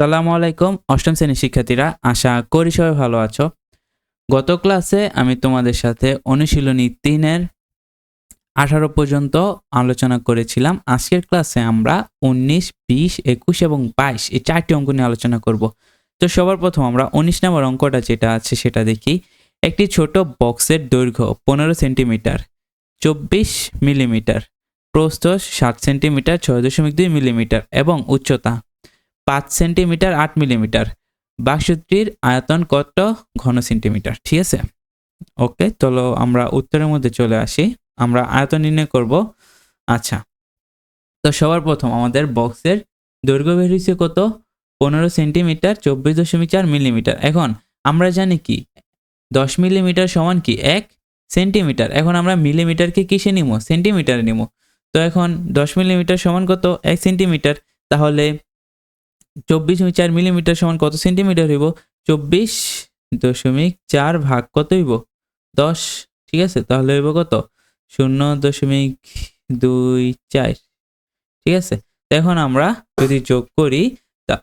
সালামু আলাইকুম, অষ্টম শ্রেণির শিক্ষার্থীরা, আশা করি সবাই ভালো আছো। গত ক্লাসে আমি তোমাদের সাথে অনুশীলনী তিনের আঠারো পর্যন্ত আলোচনা করেছিলাম। আজকের ক্লাসে আমরা উনিশ, বিশ, একুশ এবং বাইশ এই চারটি অঙ্ক নিয়ে আলোচনা করব। তো সবার প্রথম আমরা উনিশ নম্বর অঙ্কটা যেটা আছে সেটা দেখি। একটি ছোট বক্সের দৈর্ঘ্য পনেরো সেন্টিমিটার, চব্বিশ মিলিমিটার, প্রস্থ ষাট সেন্টিমিটার, ছয় দশমিক দুই মিলিমিটার এবং উচ্চতা পাঁচ সেন্টিমিটার, আট মিলিমিটার। বাক্সটির আয়তন কত? ঘন সেন্টিমিটার। ঠিক আছে? ওকে, চলো আমরা উত্তরের মধ্যে চলে আসি। আমরা আয়তন নির্ণয় করব। আচ্ছা। তো সবার প্রথম আমাদের বক্সের দৈর্ঘ্য বের হয়েছে কত? পনেরো সেন্টিমিটার, চব্বিশ দশমিক চার মিলিমিটার। এখন আমরা জানি কি? দশ মিলিমিটার সমান কি? এক সেন্টিমিটার। এখন আমরা মিলিমিটারকে কিসে নিব? সেন্টিমিটারে নিব। তো এখন দশ মিলিমিটার সমান কত? এক সেন্টিমিটার। তাহলে চব্বিশ দশমিক চার মিলিমিটার সমান কত সেন্টিমিটার হইব? চব্বিশ দশমিক চার ভাগ কত হইব? দশ, ঠিক আছে? তাহলে হইব কত? শূন্য দশমিক দুই চার, ঠিক আছে? এখন আমরা যদি যোগ করি, তা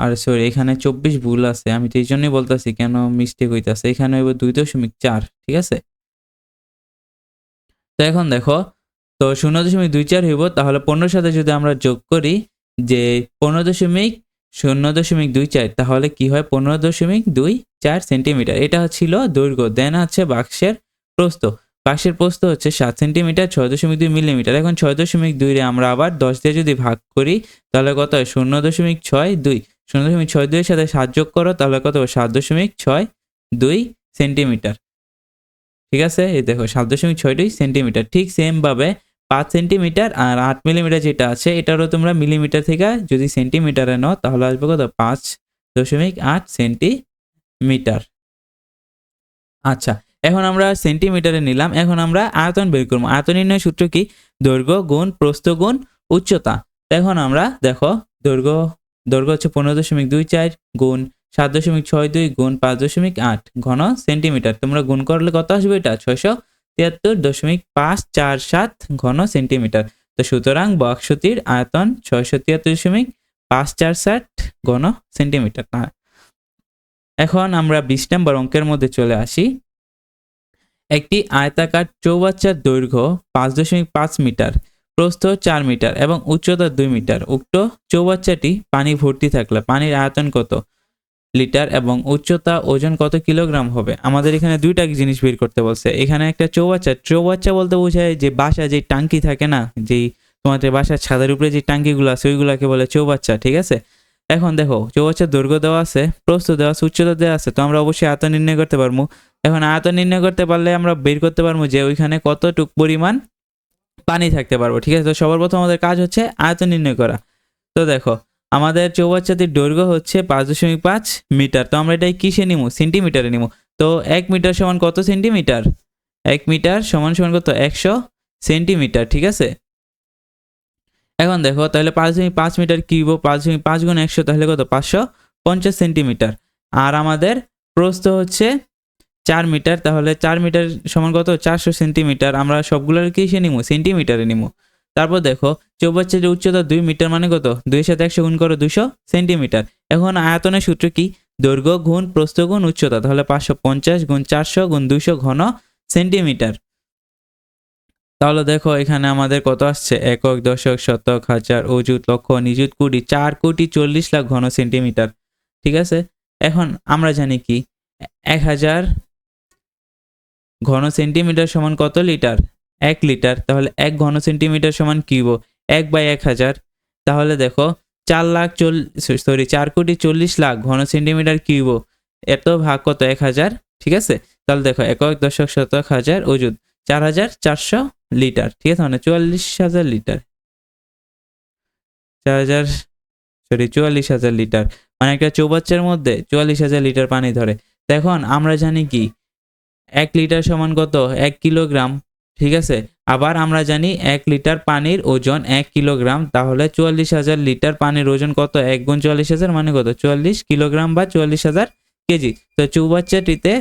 আর সরি এখানে চব্বিশ ভুল আছে। আমি তো এই জন্যই বলতেছি, কেন মিস্টেক হইতাছে? এখানে হইব দুই দশমিক চার, ঠিক আছে? তো এখন দেখো, তো শূন্য দশমিক দুই চার হইব, তাহলে পনেরোর সাথে যদি আমরা যোগ করি যে পনেরো দশমিক শূন্য দশমিক দুই চার, তাহলে কি হয়? পনেরো দশমিক দুই চার সেন্টিমিটার। এটা ছিল দৈর্ঘ্য। দেন হচ্ছে বাক্সের প্রস্থ। বাক্সের প্রস্থ হচ্ছে সাত সেন্টিমিটার, ছয় দশমিক দুই মিলিমিটার। এখন ছয় দশমিক দুইরে আমরা আবার দশ দিয়ে যদি ভাগ করি, তাহলে কত হয়? শূন্য দশমিক ছয় দুই। শূন্য দশমিক ছয় দুইয়ের সাথে সাত যোগ করো, তাহলে কত সাত দশমিক ছয় দুই সেন্টিমিটার। ঠিক আছে? এই দেখো, সাত দশমিক ছয় দুই সেন্টিমিটার। ঠিক সেমভাবে পাঁচ সেন্টিমিটার আর আট মিলিমিটার যেটা আছে, এটারও তোমরা মিলিমিটার থেকে যদি সেন্টিমিটারে নাও, তাহলে আসবে কত? পাঁচ দশমিক আট সেন্টিমিটার আচ্ছা এখন আমরা সেন্টিমিটারে নিলাম। এখন আমরা আয়তন বের করব। আয়তন নির্ণয় সূত্র কি? দৈর্ঘ্য, গুণ, প্রস্থ, গুণ, উচ্চতা। এখন আমরা দেখো, দৈর্ঘ্য দৈর্ঘ্য হচ্ছে পনেরো দশমিক দুই চার, গুণ সাত দশমিক ছয় দুই, গুণ পাঁচ দশমিক আট, ঘন সেন্টিমিটার তোমরা গুণ করলে কত আসবে? এটা ছয়শো তিয়াত্তর দশমিক পাঁচ চার সাত ঘন সেন্টিমিটার। তো সুতরাং বক্সটির আয়তন ছয়শো তিয়াত্তর দশমিক পাঁচ চার ষাট ঘন সেন্টিমিটার। এখন আমরা বিশ নম্বর অঙ্কের মধ্যে চলে আসি। একটি আয়তাকার চৌবাচ্চার দৈর্ঘ্য পাঁচ দশমিক পাঁচ মিটার, প্রস্থ চার মিটার এবং উচ্চতা দুই মিটার। উক্ত চৌবাচ্চাটি পানি ভর্তি থাকলে পানির আয়তন কত? লিটার এবং উচ্চতা ওজন কত কিলোগ্রাম হবে? আমাদের এখানে দুইটা জিনিস বের করতে বলছে। এখানে একটা চৌবাচ্চা চৌবাচ্চা বলতে বোঝায় যে বাসা যে টাঙ্কি থাকে না, যেই তোমাদের বাসার ছাদের উপরে যে টাঙ্কিগুলো আছে, ওইগুলোকে বলে চৌবাচ্চা, ঠিক আছে? এখন দেখো, চৌবাচ্চার দৈর্ঘ্য দেওয়া আছে, প্রস্থ দেওয়া আছে, উচ্চতা দেওয়া আছে, তো আমরা অবশ্যই আয়তন নির্ণয় করতে পারব। এখন আয়তন নির্ণয় করতে পারলে আমরা বের করতে পারব যে ওইখানে কতটুক পরিমাণ পানি থাকতে পারব, ঠিক আছে? তো সবার প্রথম আমাদের কাজ হচ্ছে আয়তন নির্ণয় করা। তো দেখো আমাদের চৌবাচ্চাটির দৈর্ঘ্য হচ্ছে পাঁচ দশমিক পাঁচ মিটার। তো আমরা এটাই কিসে নিব সেন্টিমিটারে নিব তো এক মিটার সমান কত সেন্টিমিটার? এক মিটার সমান সমান কত? একশো সেন্টিমিটার, ঠিক আছে? এখন দেখো, তাহলে পাঁচ দশমিক পাঁচ মিটার কিব পাঁচ দশমিক পাঁচ গুণ একশো, তাহলে কত? পাঁচশো পঞ্চাশ সেন্টিমিটার। আর আমাদের প্রস্থ হচ্ছে চার মিটার, তাহলে চার মিটার সমান কত? চারশো সেন্টিমিটার। আমরা সবগুলোর কিসে নিব সেন্টিমিটারে নিব তারপর দেখো চৌবাচ্চার উচ্চতা দুই মিটার মানে কত? দুই সাথে একশো গুণ করো দুশো সেন্টিমিটার। এখন আয়তনের সূত্র কি? দৈর্ঘ্য গুণ, প্রস্থ গুণ, উচ্চতা, তাহলে পাঁচশো পঞ্চাশ গুণ চারশো গুণ দুশো ঘন সেন্টিমিটার। তাহলে দেখো, এখানে আমাদের কত আসছে? একক, দশক, শতক, হাজার অজুত লক্ষ, নিযুত কোটি চার কোটি চল্লিশ লাখ ঘন সেন্টিমিটার। ঠিক আছে? এখন আমরা জানি কি? এক হাজার ঘন সেন্টিমিটার সমান কত লিটার? এক লিটার, তাহলে এক ঘন সেন্টিমিটার সমান কিউব, এক বাই এক হাজার। তাহলে দেখো, চার লাখ চল সরি চার কোটি চল্লিশ লাখ ঘন সেন্টিমিটার কিউব এত ভাগ কত? এক হাজার, ঠিক আছে? তাহলে দেখো, একক দশক শতক হাজার ওজুদ চার হাজার চারশো লিটার, ঠিক আছে? মানে চুয়াল্লিশ হাজার লিটার। চার হাজার সরি চুয়াল্লিশ হাজার লিটার। মানে একটা চৌবাচ্চার মধ্যে চুয়াল্লিশ হাজার লিটার পানি ধরে। এখন আমরা জানি কি, এক লিটার সমান কত? এক কিলোগ্রাম। ঠিক আছে? আবার আমরা জানি এক লিটার পানির ওজন এক কিলোগ্রাম, তাহলে চুয়াল্লিশ হাজার লিটার পানির ওজন কত? এক গুণ চুয়াল্লিশ হাজার মানে কত? চুয়াল্লিশ কিলোগ্রাম বা চুয়াল্লিশ হাজার কেজি। তো চৌবাচ্চাটিতে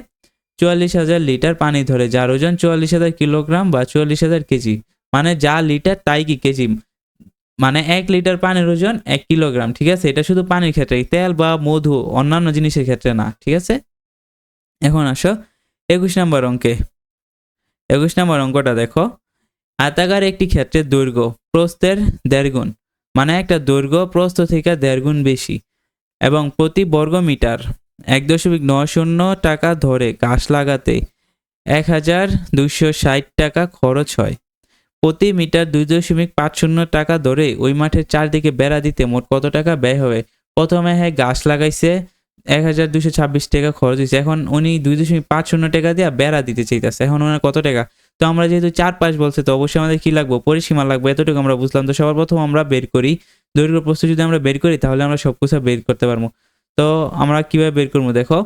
চুয়াল্লিশ হাজার লিটার পানি ধরে, যার ওজন চুয়াল্লিশ হাজার কিলোগ্রাম বা চুয়াল্লিশ হাজার কেজি। মানে যা লিটার তাই কি কেজি? মানে এক লিটার পানির ওজন এক কিলোগ্রাম, ঠিক আছে? এটা শুধু পানির ক্ষেত্রে, তেল বা মধু অন্যান্য জিনিসের ক্ষেত্রে না, ঠিক আছে? এখন আসো, একুশ নম্বর অঙ্কে। একুশ নম্বর অঙ্কটা দেখো। আয়তাকার একটি ক্ষেত্রের দৈর্ঘ্য প্রস্থের দেড় গুণ মানে একটা দৈর্ঘ্য প্রস্থ থেকে দেড় গুণ বেশি এবং প্রতি বর্গ মিটার এক দশমিক নয় শূন্য টাকা ধরে গাছ লাগাতে এক হাজার দুইশো ষাট টাকা খরচ হয়। প্রতি মিটার দুই দশমিক পাঁচ শূন্য টাকা ধরে ওই মাঠের চারদিকে বেড়া দিতে মোট কত টাকা ব্যয় হবে? প্রথমে হ্যাঁ গাছ লাগাইছে এক হাজার দুশো ছাব্বিশ টাকা খরচ হয়েছে। এখন উনি দুই দশমিক পাঁচ শূন্য টাকা দিয়ে বেড়া দিতে চাইতেছে। এখন ওনার কত টাকা? তো আমরা যেহেতু চার পাঁচ বলছে, তো অবশ্যই আমাদের কি লাগবে? পরিসীমা লাগবে, এতটুকু আমরা বুঝলাম। তো সবার প্রথম আমরা বের করি। দৈর্ঘ্য প্রস্তুত যদি আমরা বের করি, তাহলে আমরা সব কিছু বের করতে পারব। তো আমরা কীভাবে বের করব দেখো?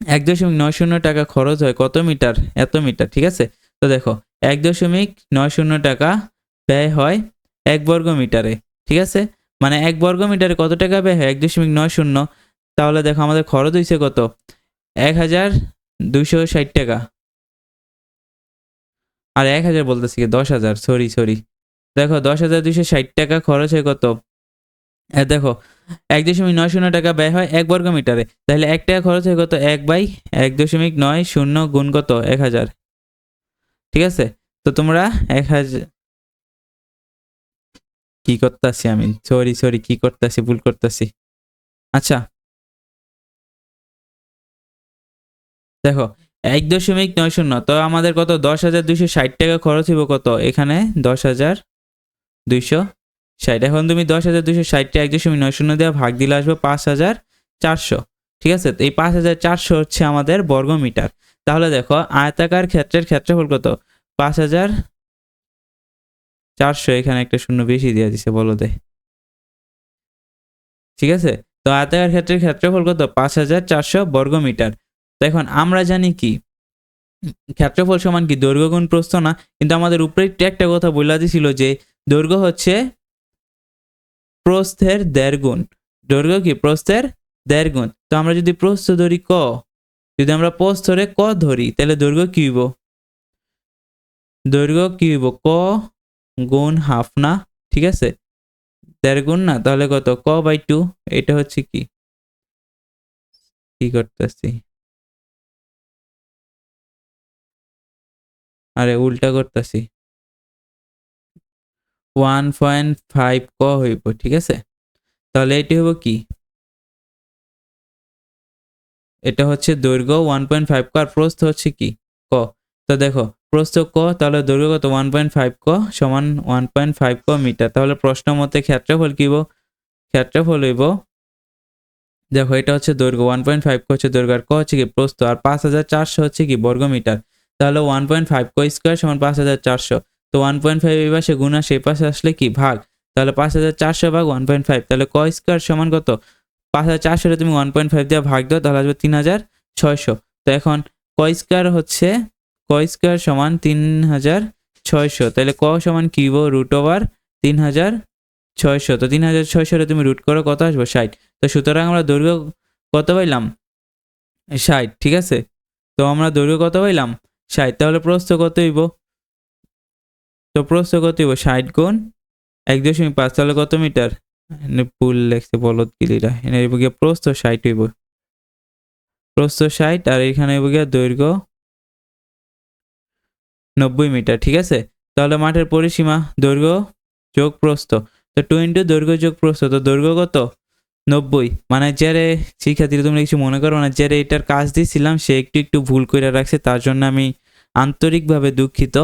এক দশমিক নয় শূন্য টাকা খরচ হয় কত মিটার? এত মিটার, ঠিক আছে? তো দেখো, এক দশমিক নয় শূন্য টাকা ব্যয় হয় এক বর্গ মিটারে ঠিক আছে? মানে এক বর্গ মিটারে কত টাকা ব্যয় হয়? এক দশমিক নয় শূন্য। তাহলে দেখো আমাদের খরচ হয়েছে কত? এক হাজার দুইশো ষাট টাকা। আর এক হাজার বলতেছি কি? দশ হাজার। সরি সরি দেখো, দশ হাজার দুইশো ষাট টাকা খরচ হয় কত? দেখো, এক দশমিক নয় শূন্য টাকা ব্যয় হয় এক বর্গ মিটারে তাহলে এক টাকা খরচ হয় কত? এক বাই এক দশমিক নয় শূন্য গুণ কত? এক হাজার। ঠিক আছে? তো তোমরা এক হাজার কি করতেছি আমি? সরি সরি কি করতেছি? ভুল করতেছি। আচ্ছা দেখো, এক দশমিক নয় শূন্য, তো আমাদের কত? দশ হাজার দুইশো ষাট টাকা খরচ হইব কত? এখানে দশ হাজার দুইশো ষাট। এখন তুমি দশ হাজার দুইশো ষাটটা এক দশমিক নয় শূন্য দেওয়া ভাগ দিলে আসবে পাঁচ হাজার চারশো, ঠিক আছে? এই পাঁচ হাজার চারশো হচ্ছে আমাদের বর্গ মিটার তাহলে দেখো, আয়তাকার ক্ষেত্রের ক্ষেত্রফল কত? পাঁচ হাজার চারশো, এখানে একটা শূন্য বেশি দিয়ে দিছে, বলো দে। ঠিক আছে? তো আয়তাকার ক্ষেত্রের ক্ষেত্রফল কত? পাঁচ হাজার চারশো বর্গ মিটার তো এখন আমরা জানি কি? ক্ষেত্রফল সমান কি? দৈর্ঘ্য গুণ প্রস্থ না? কিন্তু আমাদের উপরে একটা কথা বলে দিছিল যে দৈর্ঘ্য হচ্ছে প্রস্থের দেড় গুণ। দৈর্ঘ্য কি? প্রস্থের দেড় গুণ। তো আমরা যদি প্রস্থ ধরি ক, যদি আমরা প্রস্থ ধরে ক ধরি, তাহলে দৈর্ঘ্য কি হইব? দৈর্ঘ্য কি হইব? ক গুণ হাফ না? ঠিক আছে? দেড় গুণ না? তাহলে কত? ক বাই টু, এটা হচ্ছে কি? কি করতেছি? আরে উল্টা করতেছি। ওয়ান পয়েন্ট ফাইভ ক হইব, ঠিক আছে? তাহলে এটি হইব কি? এটা হচ্ছে দৈর্ঘ্য ওয়ান পয়েন্ট ফাইভ ক, আর প্রস্থ হচ্ছে কি? ক। তো দেখো, প্রস্থ ক, তাহলে দৈর্ঘ্য কত? ওয়ান পয়েন্ট ফাইভ ক সমান ওয়ান পয়েন্ট ফাইভ ক মিটার। তাহলে প্রশ্ন মতে ক্ষেত্রফল কি হইব? ক্ষেত্রফল হইব, দেখো এটা হচ্ছে দৈর্ঘ্য, ওয়ান পয়েন্ট ফাইভ ক হচ্ছে দৈর্ঘ্য, আর ক হচ্ছে কি? প্রস্থ, আর পাঁচ হাজার চারশো হচ্ছে কি বর্গ মিটার তাহলে ওয়ান পয়েন্ট ফাইভ ক স্কোয়ার সমান পাঁচ হাজার চারশো। তো ওয়ান পয়েন্ট ফাইভ এই পাশে গুণা সেই পাশে আসলে কি? ভাগ। তাহলে পাঁচ হাজার চারশো ভাগ ওয়ান পয়েন্ট ফাইভ তাহলে ক স্কোয়ার সমান কত? পাঁচ হাজার চারশোটা তুমি ওয়ান পয়েন্ট ফাইভ দিয়ে ভাগ দাও, তাহলে আসবে তিন হাজার ছয়শো। তো এখন ক স্কোয়ার হচ্ছে, ক স্কোয়ার সমান তিন হাজার ছয়শো। তাহলে ক সমান কি রুট ওভার তিন হাজার ছয়শো। তো তিন হাজার ছয়শোটা তুমি রুট করো, কত আসব? ষাট। তো সুতরাং আমরা দৈর্ঘ্য কত পাইলাম? ষাট, ঠিক আছে? তো আমরা দৈর্ঘ্য কত পাইলাম? ষাট, তাহলে প্রস্থ কত হইব? তো প্রস্থ কত হইব? ষাট গুণ এক দশমিক পাঁচ, তাহলে কত মিটার? ভুল লেখছে বলদ গিলিরা এখানে হইব গিয়ে প্রস্থ ষাট হইব। প্রস্থ ষাট আর এখানে হইব গিয়ে দৈর্ঘ্য নব্বই মিটার, ঠিক আছে? তাহলে মাঠের পরিসীমা, দৈর্ঘ্য যোগ প্রস্থ। তো টু ইন্টু দৈর্ঘ্য যোগ প্রস্থ, তো দৈর্ঘ্য কত? নব্বই। মানে যারে শিক্ষার্থীরা তোমরা কিছু মনে করো না, যারে এটার কাজ দিয়েছিলাম সে একটু একটু ভুল করে রাখছে, তার জন্য আমি আন্তরিকভাবে দুঃখিত।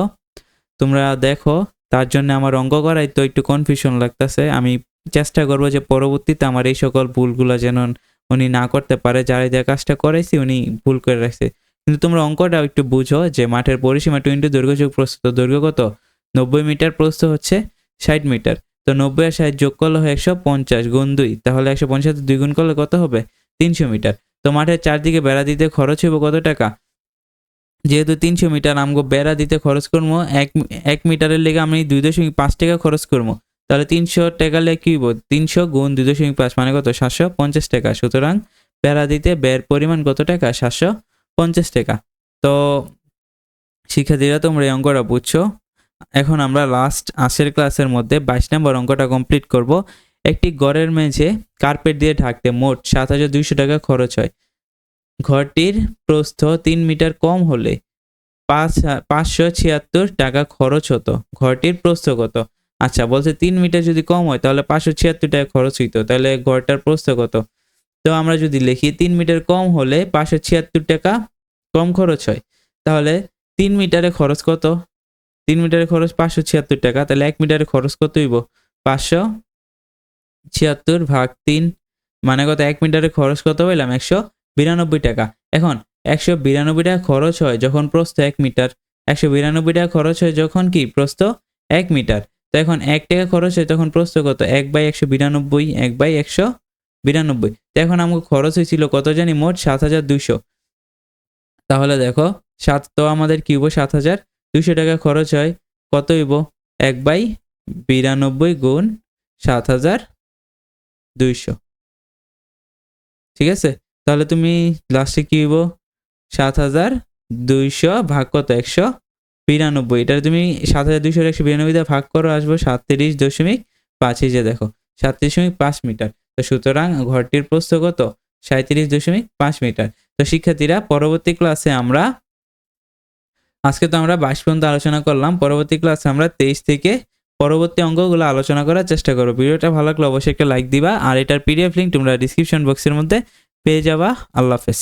তোমরা দেখো, তার জন্য আমার অঙ্ক করাই তো একটু কনফিউশন লাগতেছে। আমি চেষ্টা করব যে পরবর্তীতে আমার এই সকল ভুলগুলো যেন উনি না করতে পারে। যারা যে কাজটা করাইছি উনি ভুল করে রাখছে। কিন্তু তোমরা অঙ্কটা একটু বুঝো যে মাঠের পরিসীমা টোয়েন্টি দৈর্ঘ্য যোগ প্রস্থ তো দৈর্ঘ্য কত? নব্বই মিটার প্রস্থ হচ্ছে ষাট মিটার। তো নব্বই আর ষাট যোগ করলে হয় একশো পঞ্চাশ গুণ দুই। তাহলে একশো পঞ্চাশ দুই গুণ করলে কত হবে? তিনশো মিটার। তো মাঠের চারদিকে বেড়া দিতে খরচ হইব কত টাকা? যেহেতু তিনশো মিটার আমগো বেড়া দিতে খরচ করব এক এক মিটারের লেগে আমি দুই দশমিক পাঁচ টাকা খরচ করব তাহলে তিনশো টাকা লেগে কী তিনশো গুণ দুই দশমিক পাঁচ মানে কত? সাতশো পঞ্চাশ টাকা। সুতরাং বেড়া দিতে ব্যয়ের পরিমাণ কত টাকা? সাতশো পঞ্চাশ টাকা। তো শিক্ষার্থীরা তোমরা এই অঙ্কটা বুঝছ। এখন আমরা লাস্ট আশের ক্লাসের মধ্যে বাইশ নম্বর অঙ্কটা কমপ্লিট করব। একটি ঘরের মেঝে কার্পেট দিয়ে ঢাকতে মোট সাত হাজার দুইশো টাকা খরচ হয়। ঘরটির প্রস্থ তিন মিটার কম হলে পাঁচ পাঁচশো ছিয়াত্তর টাকা খরচ হতো। ঘরটির প্রস্থ কত? আচ্ছা বলছে তিন মিটার যদি কম হয় তাহলে পাঁচশো ছিয়াত্তর টাকা খরচ হইতো। তাহলে ঘরটার প্রস্থ কত? তো আমরা যদি লিখি তিন মিটার কম হলে পাঁচশো ছিয়াত্তর টাকা কম খরচ হয়। তাহলে তিন মিটারে খরচ কত? তিন মিটারের খরচ পাঁচশো ছিয়াত্তর টাকা, তাহলে এক মিটারের খরচ কত হইব? পাঁচশো ছিয়াত্তর ভাগ তিন মানে কত? এক মিটারে খরচ কত পেলাম একশো বিরানব্বই টাকা। এখন, একশো বিরানব্বই টাকা খরচ হয় যখন প্রস্থ এক মিটার। একশো বিরানব্বই টাকা খরচ হয় যখন কি? প্রস্থ এক মিটার। তো এখন এক টাকা খরচ হয় তখন প্রস্থ কত? এক বাই একশো বিরানব্বই, এক বাই একশো বিরানব্বই। তো এখন আমাকে খরচ হয়েছিল কত জানি? মোট সাত হাজার দুইশো। তাহলে দেখো, সাত তো আমাদের কি হইব? সাত হাজার দুইশো টাকা খরচ হয়, কত হইব? এক বাই বিরানব্বই গুণ সাত হাজার দুইশো। ঠিক আছে? তাহলে তুমি লাস্টে কি হইব? সাত হাজার দুইশো ভাগ কত? একশো বিরানব্বই। এটা তুমি সাত হাজার দুইশো একশো বিরানব্বই দিয়ে ভাগ করো, আসব সাতত্রিশ দশমিক পাঁচ যে দেখো, সাতত্রিশ দশমিক পাঁচ মিটার। তো সুতরাং ঘরটির প্রস্থ কত? সাঁত্রিশ দশমিক পাঁচ মিটার। তো শিক্ষার্থীরা, পরবর্তী ক্লাসে আমরা আজকে তো আমরা বাইশ পর্যন্ত আলোচনা করলাম। পরবর্তী ক্লাসে আমরা তেইশ থেকে পরবর্তী অঙ্কগুলো আলোচনা করার চেষ্টা করো ভিডিওটা ভালো লাগলে অবশ্যই একটা লাইক দিবা। আর এটার পিডিএফ লিঙ্ক তোমরা ডিসক্রিপশন বক্সের মধ্যে পেয়ে যাবা। আল্লাহ হাফেজ।